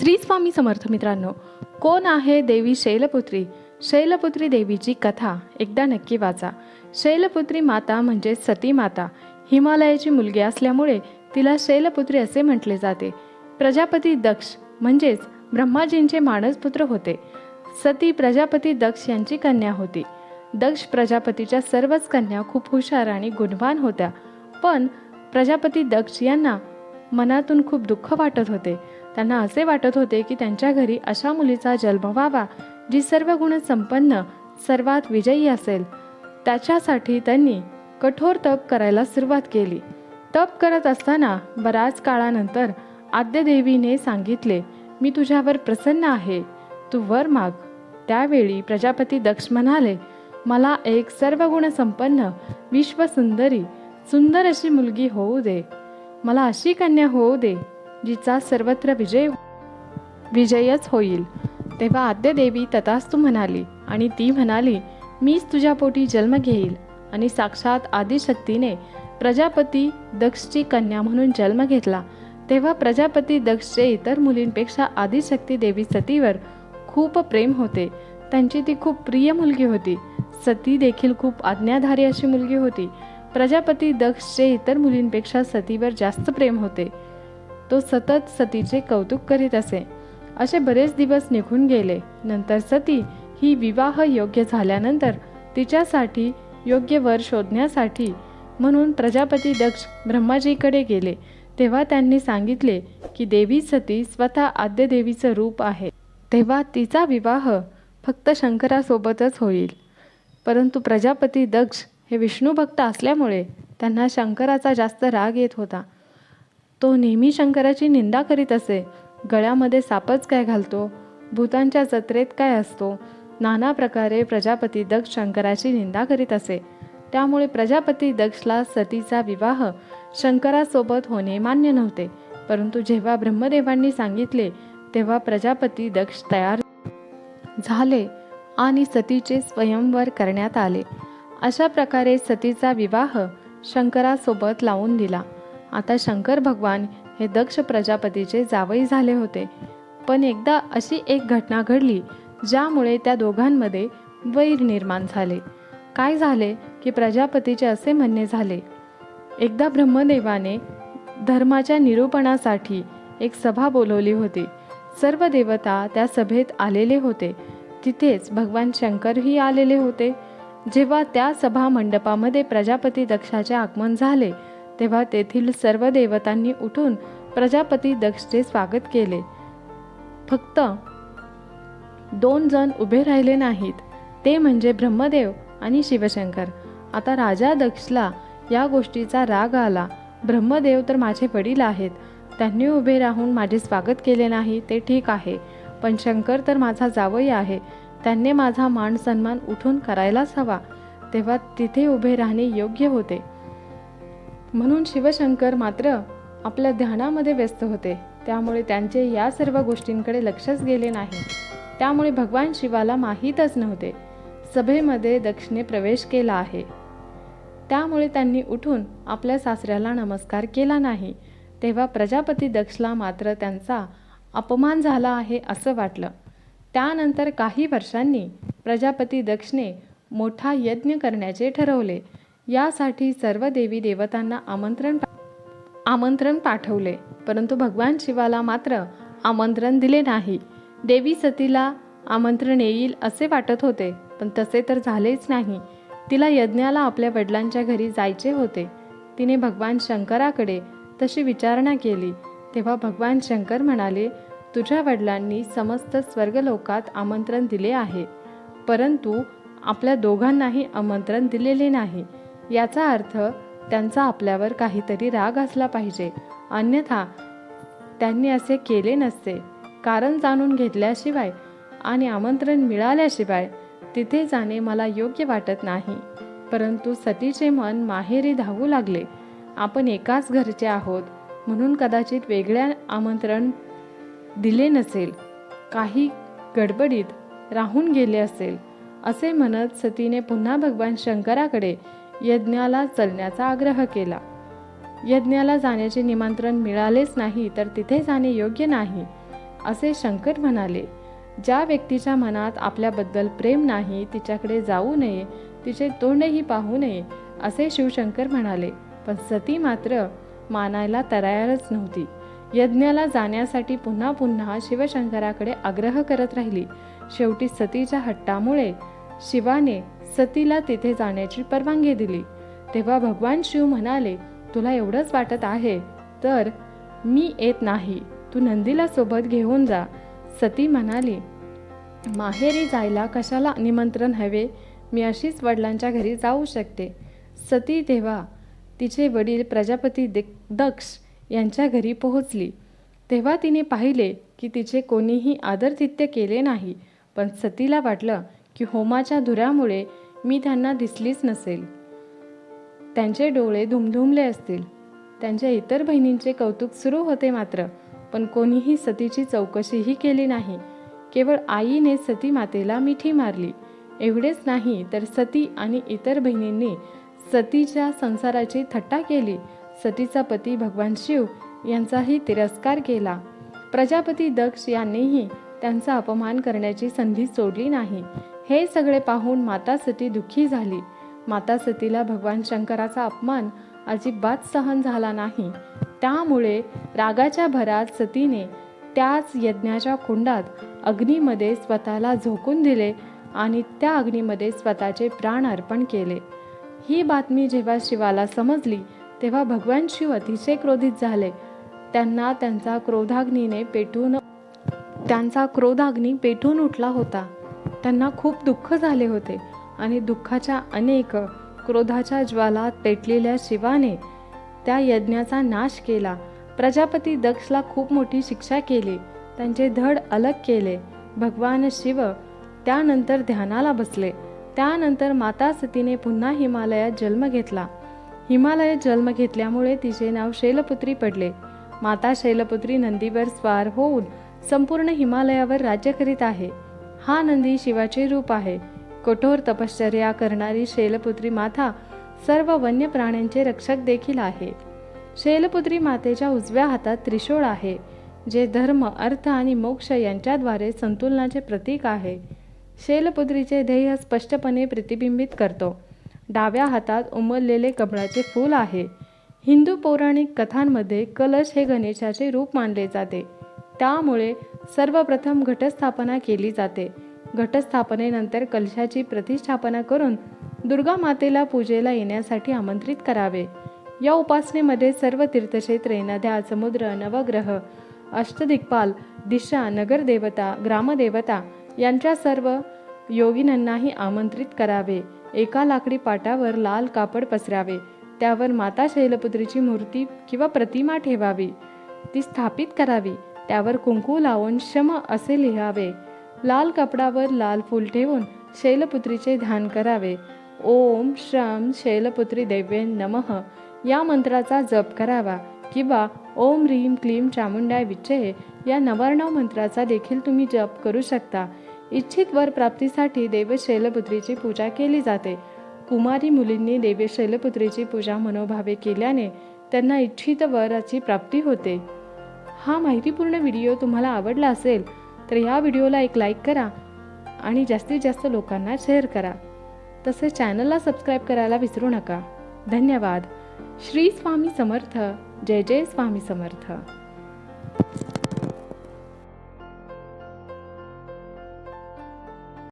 श्री स्वामी समर्थ मित्रांनो कोण आहे देवी शैलपुत्री? शैलपुत्री देवीची कथा एकदा नक्की वाचा. शैलपुत्री माता म्हणजे सती माता. हिमालयाची मुलगी असल्यामुळे तिला शैलपुत्री असे म्हटले जाते. प्रजापती दक्ष म्हणजेच ब्रह्माजींचे मानसपुत्र होते. सती प्रजापती दक्ष यांची कन्या होती. दक्ष प्रजापतीच्या सर्वच कन्या खूप हुशार आणि गुणवान होत्या. पण प्रजापती दक्ष यांना मनातून खूप दुःख वाटत होते. त्यांना असे वाटत होते की त्यांच्या घरी अशा मुलीचा जन्म व्हावा जी सर्व गुण संपन्न सर्वात विजयी असेल. त्याच्यासाठी त्यांनी कठोर तप करायला सुरुवात केली. तप करत असताना बराच काळानंतर आद्यदेवीने सांगितले मी तुझ्यावर प्रसन्न आहे. तू वर माग. त्यावेळी प्रजापती दक्ष म्हणाले मला एक सर्व गुण संपन्न विश्वसुंदरी सुंदर अशी मुलगी होऊ दे. मला अशी कन्या होऊ दे जिचा सर्वत्र विजय विजयच होईल. तेव्हा आद्यदेवी तथास्तू म्हणाली आणि ती म्हणाली मीच तुझ्या पोटी जन्म घेईल. आणि साक्षात आदिशक्तीने प्रजापती दक्षची कन्या म्हणून जन्म घेतला. तेव्हा प्रजापती दक्षचे इतर मुलींपेक्षा आदिशक्ती देवी सतीवर खूप प्रेम होते. त्यांची ती खूप प्रिय मुलगी होती. सती देखील खूप आज्ञाधारी अशी मुलगी होती. प्रजापती दक्षचे इतर मुलींपेक्षा सतीवर जास्त प्रेम होते. तो सतत सतीचे कौतुक करीत असे. असे बरेच दिवस निघून गेले. नंतर सती ही विवाह योग्य झाल्यानंतर तिच्यासाठी योग्य वर शोधण्यासाठी म्हणून प्रजापती दक्ष ब्रह्माजीकडे गेले. तेव्हा त्यांनी सांगितले की देवी सती स्वतः आद्यदेवीचं रूप आहे. तेव्हा तिचा विवाह फक्त शंकरासोबतच होईल. परंतु प्रजापती दक्ष हे विष्णू भक्त असल्यामुळे त्यांना शंकराचा जास्त राग येत होता. तो नेहमी शंकराची निंदा करीत असे. गळ्यामध्ये सापच काय घालतो? भूतांच्या जत्रेत काय असतो? नाना प्रकारे प्रजापती दक्ष शंकराची निंदा करीत असे. त्यामुळे प्रजापती दक्षला सतीचा विवाह शंकरासोबत होणे मान्य नव्हते. परंतु जेव्हा ब्रह्मदेवांनी सांगितले तेव्हा प्रजापती दक्ष तयार झाले आणि सतीचे स्वयंवर करण्यात आले. अशा प्रकारे सतीचा विवाह शंकरासोबत लावून दिला. आता शंकर भगवान हे दक्ष प्रजापतीचे जावई झाले होते. पण एकदा अशी एक घटना घडली ज्यामुळे त्या दोघांमध्ये वैर निर्माण झाले. काय झाले की प्रजापतीचे असे म्हणणे झाले एकदा ब्रह्मदेवाने धर्माच्या निरूपणासाठी एक सभा बोलवली होती. सर्व देवता त्या सभेत आलेले होते. तिथेच भगवान शंकरही आलेले होते. जेव्हा त्या सभा मंडपामध्ये प्रजापती दक्षाचे आगमन झाले तेव्हा तेथील सर्व देवतांनी उठून प्रजापती दक्षचे स्वागत केले. फक्त दोन जण उभे राहिले नाहीत. ते म्हणजे ब्रह्मदेव आणि शिवशंकर. आता राजा दक्षला या गोष्टीचा राग आला. ब्रह्मदेव तर माझे वडील आहेत. त्यांनी उभे राहून माझे स्वागत केले नाही ते ठीक आहे. पण शंकर तर माझा जावई आहे. त्यांनी माझा मान सन्मान उठून करायलाच हवा. तेव्हा तिथे उभे राहणे योग्य होते. म्हणून शिवशंकर मात्र आपल्या ध्यानामध्ये व्यस्त होते. त्यामुळे त्यांचे या सर्व गोष्टींकडे लक्षच गेले नाही. त्यामुळे भगवान शिवाला माहीतच नव्हते. सभेमध्ये दक्षिणे प्रवेश केला आहे. त्यामुळे त्यांनी उठून आपल्या सासऱ्याला नमस्कार केला नाही. तेव्हा प्रजापती दक्षला मात्र त्यांचा अपमान झाला आहे असं वाटलं. त्यानंतर काही वर्षांनी प्रजापती दक्षने मोठा यज्ञ करण्याचे ठरवले. यासाठी सर्व देवी देवतांना आमंत्रण आमंत्रण पाठवले. परंतु भगवान शिवाला मात्र आमंत्रण दिले नाही. देवी सतीला आमंत्रण येईल असे वाटत होते पण तसे तर झालेच नाही. तिला यज्ञाला आपल्या वडिलांच्या घरी जायचे होते. तिने भगवान शंकराकडे तशी विचारणा केली. तेव्हा भगवान शंकर म्हणाले तुझ्या वडिलांनी समस्त स्वर्गलोकात आमंत्रण दिले आहे. परंतु आपल्या दोघांनाही आमंत्रण दिलेले नाही. याचा अर्थ त्यांचा आपल्यावर काहीतरी राग असला पाहिजे. अन्यथा त्यांनी असे केले नसते. कारण जाणून घेतल्याशिवाय आणि आमंत्रण मिळाल्याशिवाय तिथे जाणे मला योग्य वाटत नाही. परंतु सतीचे मन माहेरी धावू लागले. आपण एकाच घरचे आहोत म्हणून कदाचित वेगळ्या आमंत्रण दिले नसेल. काही गडबडीत राहून गेले असेल असे म्हणत सतीने पुन्हा भगवान शंकराकडे यज्ञाला चलण्याचा आग्रह केला. यज्ञाला जाण्याचे निमंत्रण मिळालेच नाही तर तिथे जाणे योग्य नाही असे शंकर म्हणाले. ज्या व्यक्तीच्या मनात आपल्याबद्दल प्रेम नाही तिच्याकडे जाऊ नये तिचे तोंडही पाहू नये असे शिवशंकर म्हणाले. पण सती मात्र मानायला तयारच नव्हती. यज्ञाला जाण्यासाठी पुन्हा पुन्हा शिवशंकराकडे आग्रह करत राहिली. शेवटी सतीच्या हट्टामुळे शिवाने सतीला तिथे जाण्याची परवानगी दिली. तेव्हा भगवान शिव म्हणाले तुला एवढंच वाटत आहे? तर मी येत नाही. तू नंदीला सोबत घेऊन जा. सती म्हणाली माहेरी जायला कशाला निमंत्रण हवे? मी अशीच वडिलांच्या घरी जाऊ शकते. सती तेव्हा तिचे वडील प्रजापती दि दक्ष यांच्या घरी पोहोचली. तेव्हा तिने पाहिले की तिचे कोणीही आदरतिथ्य केले नाही. पण सतीला वाटलं की होमाच्या धुरामुळे मी त्यांना दिसलीच नसेल. त्यांचे डोळे धुमधुमले असतील. त्यांच्या इतर बहिणींचे कौतुक सुरू होते मात्र पण कोणीही सतीची चौकशीही केली नाही. केवळ आईने सती मातेला मिठी मारली. एवढेच नाही तर सती आणि इतर बहिणींनी सतीच्या संसाराची थट्टा केली. सतीचा पती भगवान शिव यांचाही तिरस्कार केला. प्रजापती दक्ष यांनीही त्यांचा अपमान करण्याची संधी सोडली नाही. हे सगळे पाहून माता सती दुःखी झाली. माता सतीला भगवान शंकराचा अपमान अजिबात सहन झाला नाही. त्यामुळे रागाच्या भरात सतीने त्याच यज्ञाच्या कुंडात अग्नीमध्ये स्वतःला झोकून दिले आणि त्या अग्नीमध्ये स्वतःचे प्राण अर्पण केले. ही बातमी जेव्हा शिवाला समजली तेव्हा भगवान शिव अतिशय क्रोधित झाले. त्यांना त्यांचा क्रोधाग्नीने पेटून त्यांचा क्रोधाग्नी पेटून उठला होता. त्यांना खूप दुःख झाले होते आणि दुःखाच्या अनेक क्रोधाच्या ज्वालात पेटलेल्या शिवाने त्या यज्ञाचा नाश केला. प्रजापती दक्षला खूप मोठी शिक्षा केली. त्यांचे धड अलग केले. भगवान शिव त्यानंतर ध्यानाला बसले. त्यानंतर माता सतीने पुन्हा हिमालयात जन्म घेतला. हिमालयात जन्म घेतल्यामुळे तिचे नाव शैलपुत्री पडले. माता शैलपुत्री नंदीवर स्वार होऊन संपूर्ण हिमालयावर राज्य करीत आहे. हा नंदी शिवाचे रूप आहे. कठोर तपश्चर्या करणारी शैलपुत्री माता सर्व वन्य प्राण्यांचे रक्षक देखील आहे. शैलपुत्री मातेच्या उजव्या हातात त्रिशूळ आहे जे धर्म अर्थ आणि मोक्ष यांच्याद्वारे संतुलनाचे प्रतीक आहे. शैलपुत्रीचे ध्येय स्पष्टपणे प्रतिबिंबित करतो. डाव्या हातात उमललेले कमळाचे फूल आहे. हिंदू पौराणिक कथांमध्ये कलश हे गणेशाचे रूप मानले जाते. त्यामुळे सर्वप्रथम घटस्थापना केली जाते. घटस्थापनेनंतर कलशाची प्रतिष्ठापना करून दुर्गा मातेला पूजेला येण्यासाठी आमंत्रित करावे. या उपासनेमध्ये सर्व तीर्थक्षेत्रे नद्या समुद्र नवग्रह अष्टदिक्पाल दिशा नगरदेवता ग्रामदेवता यांच्या सर्व योगिनांनाही आमंत्रित करावे. एका लाकडी पाटावर लाल कापड पसरावे. त्यावर माता शैलपुत्रीची मूर्ती किंवा प्रतिमा ठेवावी. ती स्थापित करावी. त्यावर कुंकू लावून शम असे लिहावे. लाल कपडावर लाल फूल ठेवून शैलपुत्रीचे ध्यान करावे. ओम श्रम शैलपुत्री देवे नमः. या मंत्राचा जप करावा किंवा ओम ह्रीम क्लीम चामुंडाय विचय या नवार्णव मंत्राचा देखील तुम्ही जप करू शकता. इच्छित वर प्राप्तीसाठी देव शैलपुत्रीची पूजा केली जाते. कुमारी मुलींनी देवी शैलपुत्रीची पूजा मनोभावे केल्याने त्यांना इच्छित वराची प्राप्ती होते. हा माहितीपूर्ण व्हिडिओ तुम्हाला आवडला असेल तर या व्हिडिओला एक लाईक करा आणि जास्तीत जास्त लोकांना शेअर करा. तसेच चॅनलला सबस्क्राईब करायला विसरू नका. धन्यवाद. श्री स्वामी समर्थ. जय जय स्वामी समर्थ.